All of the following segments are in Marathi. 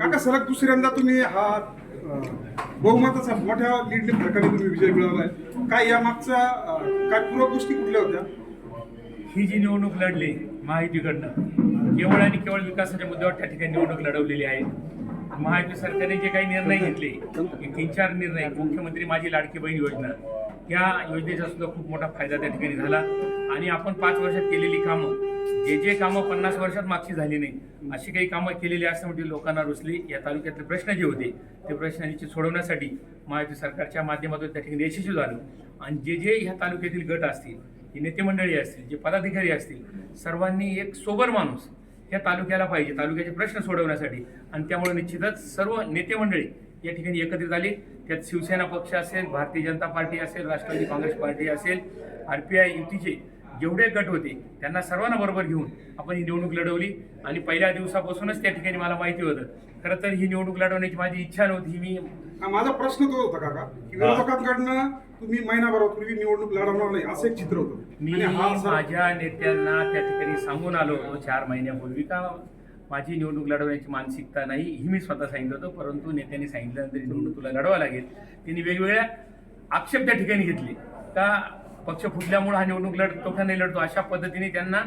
काका सलग दुसऱ्यांदा तुम्ही हा बहुमताचा मोठ्या लीडने फरकाने तुम्ही विजय मिळवलाय. काय या मागचा काय पूर्व गोष्टी कुठल्या होत्या? ही जी निवडणूक लढली महायुतीकडनं केवळ आणि केवळ विकासाच्या मुद्द्यावर त्या ठिकाणी निवडणूक लढवलेली आहे. महायुती सरकारने जे काही निर्णय घेतले हे तीन चार निर्णय मुख्यमंत्री माझी लाडकी बहीण योजना या योजनेचा सुद्धा खूप मोठा फायदा त्या ठिकाणी झाला. आणि आपण पाच वर्षात केलेली कामं जे जे कामं पन्नास वर्षात मागची झाली नाही अशी काही कामं केलेली असल्यामुळे म्हणजे लोकांना रुचली या तालुक्यातले प्रश्न जे होते ते प्रश्न सोडवण्यासाठी महायुती सरकारच्या माध्यमातून त्या ठिकाणी यशस्वी झालो. आणि जे जे ह्या तालुक्यातील गट असतील जे नेते मंडळी असतील जे पदाधिकारी असतील सर्वांनी एक सोबर माणूस या तालुक्याला पाहिजे तालुक्याचे प्रश्न सोडवण्यासाठी. आणि त्यामुळे निश्चितच सर्व नेते मंडळी या ठिकाणी एकत्रित आली त्यात शिवसेना पक्ष असेल भारतीय जनता पार्टी असेल राष्ट्रवादी काँग्रेस पार्टी असेल आर पी आय युतीचे जेवढे गट होते त्यांना सर्वांना बरोबर घेऊन आपण ही निवडणूक लढवली. आणि पहिल्या दिवसापासूनच त्या ठिकाणी मला माहिती होतं. खरं तर ही निवडणूक लढवण्याची माझी इच्छा नव्हती मी माझा प्रश्न तो होता काका की विरोधकांकडनं तुम्ही महिनाभरापूर्वी निवडणूक लढवणार नाही असं एक चित्र होतं. मी माझ्या नेत्यांना त्या ठिकाणी सांगून आलो होतो चार महिन्यापूर्वी का माझी निवडणूक लढवण्याची मानसिकता नाही ही मी स्वतः सांगितलं होतं परंतु नेत्यांनी सांगितल्यानंतर निवडणूक तुला लढवा लागेल. त्यांनी वेगवेगळ्या आक्षेप त्या ठिकाणी घेतले. का पक्ष फुटल्यामुळे हा निवडणूक लढतो का नाही लढतो अशा पद्धतीने त्यांना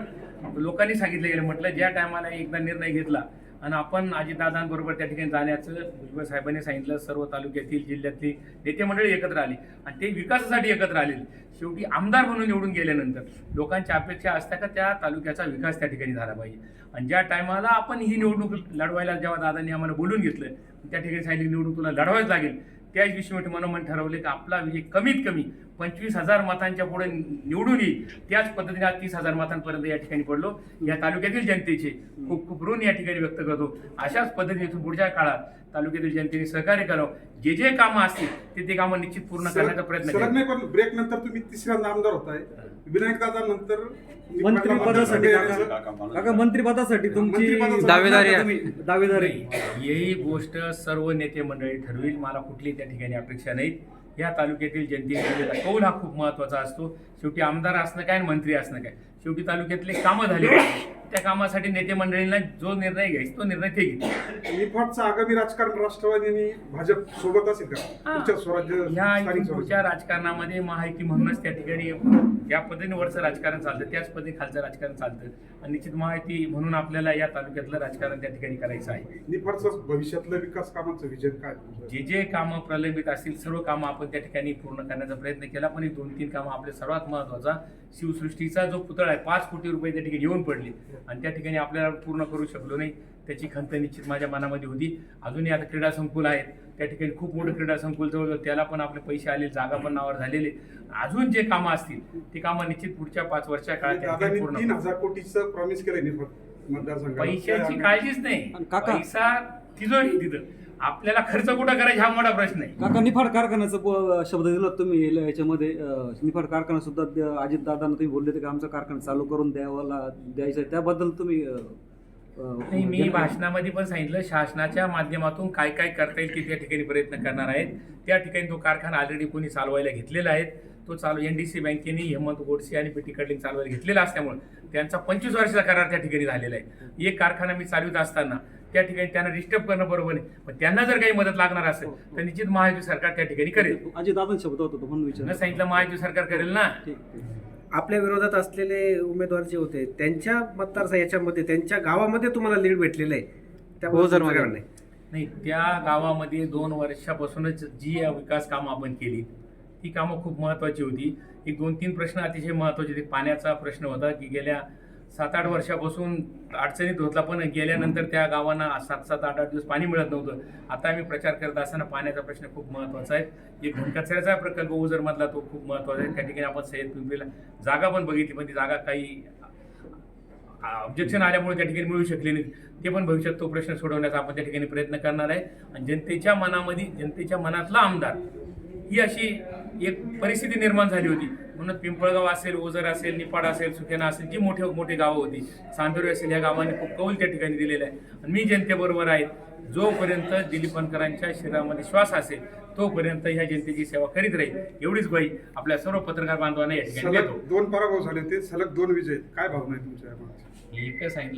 लोकांनी सांगितलं गेलं. म्हटलं ज्या टायमाला एकदा निर्णय घेतला आणि आपण अजितदादांबरोबर त्या ठिकाणी जाण्याचं भुजबळ साहेबांनी सांगितलं सर्व तालुक्यातील जिल्ह्यातली नेते मंडळी एकत्र आली. आणि ते विकासासाठी एकत्र आलेले. शेवटी आमदार म्हणून निवडून गेल्यानंतर लोकांच्या अपेक्षा असत्या का त्या तालुक्याचा विकास त्या ठिकाणी झाला पाहिजे. आणि ज्या टायमाला आपण ही निवडणूक लढवायला जेव्हा दादांनी आम्हाला बोलून घेतलं त्या ठिकाणी सांगितलं निवडणूक तुला लढवायच लागेल. त्याच विषयी मनोमन ठरवले की आपला विजय कमीत कमी पंचवीस हजार मतांच्या पुढे निवडून येईल त्याच पद्धतीने आज तीस हजार मतांपर्यंत या ठिकाणी पडलो. या तालुक्यातील जनतेचे खूप खूप ऋण या ठिकाणी व्यक्त करतो. अशाच पद्धतीने इथून पुढच्या काळात तालुक्यातील जनतेने सहकार्य करावं. जे जे कामं असतील ते ते कामं निश्चित पूर्ण करण्याचा प्रयत्न करा नाही ब्रेक नंतर तुम्ही तिसऱ्यांदा आमदार होताय. विनायक दादा नंतर मंत्रिपदासाठी काका मंत्रिपदासाठी तुमची दावेदारी दावेदारी नाही, ही गोष्ट सर्व नेते मंडळी ठरविल. मला कुठली त्या ठिकाणी अपेक्षा नाहीत. या तालुक्यातील जनतेने दिलेला कौल हा खूप महत्त्वाचा असतो. शेवटी आमदार असणं काय आणि मंत्री असणं काय? शेवटी तालुक्यातले कामं झाले त्या कामासाठी नेते मंडळींना जो निर्णय घ्यायचा तो निर्णय ते घेतील. निफाडचं आगामी राजकारण राष्ट्रवादी आणि भाजप सोबत असेल का? हा. पुढच्या स्वराज्य ह्या स्थानिक स्वराज्य. राजकारणामध्ये महायुती म्हणूनच त्या ठिकाणी ज्या पद्धतीने वरचं राजकारण चालतं त्याच पद्धतीने खालचं राजकारण चालतं. आणि निश्चित महायुती म्हणून आपल्याला या तालुक्यातलं राजकारण त्या ठिकाणी करायचं आहे. निफाडचं भविष्यातलं विकास कामाचं विजन काय? जे जे कामं प्रलंबित असतील सर्व कामं आपण त्या ठिकाणी पूर्ण करण्याचा प्रयत्न केला पण ही दोन तीन कामं आपले सर्वात महत्त्वाचा शिवसृष्टीचा जो पुतळा आहे पाच कोटी रुपये त्या ठिकाणी येऊन पडले. आणि त्या ठिकाणी आपल्याला पूर्ण करू शकलो नाही. त्याची खंत निश्चित माझ्या मनामध्ये होती. अजूनही आता क्रीडा संकुल आहेत. त्या ठिकाणी खूप मोठं क्रीडा संकुल जवळ त्याला पण आपले पैसे आले जागा पण नावावर झालेले. अजून जे कामं असतील ती कामं निश्चित पुढच्या पाच वर्षा काळात पूर्ण. हजार कोटीचं प्रॉमिस मतदारसंघाला. पैशाची काळजीच नाही. पैसा तिजोरी तिथं. आपल्याला खर्च कुठं करायचा हा मोठा प्रश्न आहे. काका निफाड कारखान्याचा प- शब्द दिला तुम्ही याला- याच्यामध्ये. अं, निफाड कारखाना सुद्धा अजित दादांना तुम्ही बोलले होते की आमचा कारखाना चालू करून द्यावा द्यायचा आहे. त्याबद्दल तुम्ही अं, अं, नाही मी भाषणामध्ये पण सांगितलं शासनाच्या माध्यमातून काय काय करता येईल ते त्या ठिकाणी प्रयत्न करणार आहेत. त्या ठिकाणी तो कारखाना ऑलरेडी कोणी चालवायला घेतलेला आहे. तो चालू एन डी सी बँकेने हेमंत गोडसे आणि पेटी कडलिंग चालवायला घेतलेला असल्यामुळे त्यांचा पंचवीस वर्षाचा करार त्या ठिकाणी झालेला आहे. एक कारखाना मी चालवित असताना त्या ठिकाणी त्यांना डिस्टर्ब करणं बरोबर नाही. पण त्यांना जर काही मदत लागणार असेल तर निश्चित महायुती सरकार त्या ठिकाणी करेल. अजित दादांचा शब्द होता तो म्हणून न विचार सांगितलं महायुती सरकार करेल ना. आपल्या विरोधात असलेले उमेदवार जे होते त्यांच्या मतदार याच्यामध्ये त्यांच्या गावामध्ये तुम्हाला लीड भेटलेलं आहे. त्याबद्दल हो? नाही त्या गावामध्ये दोन वर्षापासूनच जी विकास कामं आपण केली ती कामं खूप महत्त्वाची होती. एक दोन तीन प्रश्न अतिशय महत्त्वाचे होते. पाण्याचा प्रश्न होता की गेल्या सात आठ वर्षापासून अडचणीत होता पण गेल्यानंतर त्या गावांना सात सात आठ आठ दिवस पाणी मिळत नव्हतं. आता आम्ही प्रचार करत असताना पाण्याचा प्रश्न खूप महत्त्वाचा आहे. एक घनकचऱ्याचा प्रकल्प ओझरमधला तो खूप महत्त्वाचा आहे. त्या ठिकाणी आपण सय्यद पिंपरीला जागा पण बघितली पण ती जागा काही ऑब्जेक्शन आल्यामुळे त्या ठिकाणी मिळू शकले नाही. ते पण भविष्यात तो प्रश्न सोडवण्याचा आपण त्या ठिकाणी प्रयत्न करणार आहे. आणि जनतेच्या मनामध्ये जनतेच्या मनातला आमदार ही अशी एक परिस्थिती निर्माण झाली होती. म्हणून पिंपळगाव असेल ओझर असेल निपाड असेल सुखेना असेल जी मोठे मोठी गावं होती. चांदोरी असेल या गावांनी खूप कौल त्या ठिकाणी दिलेला आहे. आणि मी जनतेबरोबर आहे. जोपर्यंत दिलीप वनकरांच्या शरीरामध्ये श्वास असेल तोपर्यंत ह्या जनतेची सेवा करीत राहील. एवढीच बाई आपल्या सर्व पत्रकार बांधवांना या ठिकाणी देतो. दोन पराभव झाले ते सलग दोन विजय काय भावना आहे तुमच्या? एकच सांगितलं